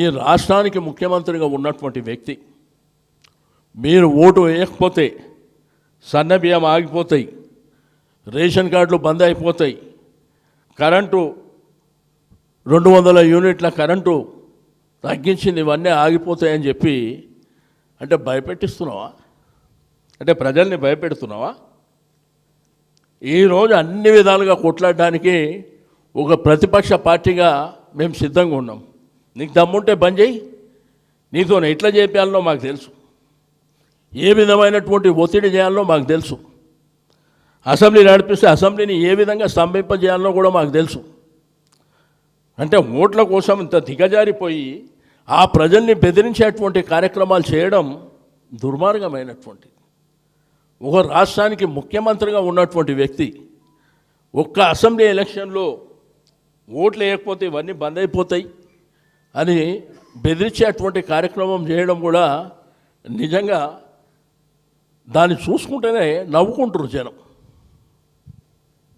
ఈ రాష్ట్రానికి ముఖ్యమంత్రిగా ఉన్నటువంటి వ్యక్తి మీరు ఓటు వేయకపోతే సన్న బియ్యం ఆగిపోతాయి రేషన్ కార్డులు బంద్ అయిపోతాయి కరెంటు రెండు వందల యూనిట్ల కరెంటు తగ్గించింది ఇవన్నీ ఆగిపోతాయని చెప్పి అంటే భయపెట్టిస్తున్నావా? అంటే ప్రజల్ని భయపెడుతున్నావా? ఈరోజు అన్ని విధాలుగా కొట్లాడడానికి ఒక ప్రతిపక్ష పార్టీగా మేము సిద్ధంగా ఉన్నాం. నీకు దమ్ముంటే బంద్ చేయి. నీతో ఎట్లా చేయాలనో మాకు తెలుసు. ఏ విధమైనటువంటి ఒత్తిడి చేయాలనో మాకు తెలుసు. అసెంబ్లీ నడిపిస్తే అసెంబ్లీని ఏ విధంగా స్తంభింపజేయాలనో కూడా మాకు తెలుసు. అంటే ఓట్ల కోసం ఇంత దిగజారిపోయి ఆ ప్రజల్ని బెదిరించేటువంటి కార్యక్రమాలు చేయడం దుర్మార్గమైనటువంటి. ఒక రాష్ట్రానికి ముఖ్యమంత్రిగా ఉన్నటువంటి వ్యక్తి ఒక్క అసెంబ్లీ ఎలక్షన్లో ఓట్లు వేయకపోతే ఇవన్నీ బంద్ అయిపోతాయి. అని బెదిరించేటువంటి కార్యక్రమం చేయడం కూడా నిజంగా దాన్ని చూసుకుంటేనే నవ్వుకుంటారు జనం.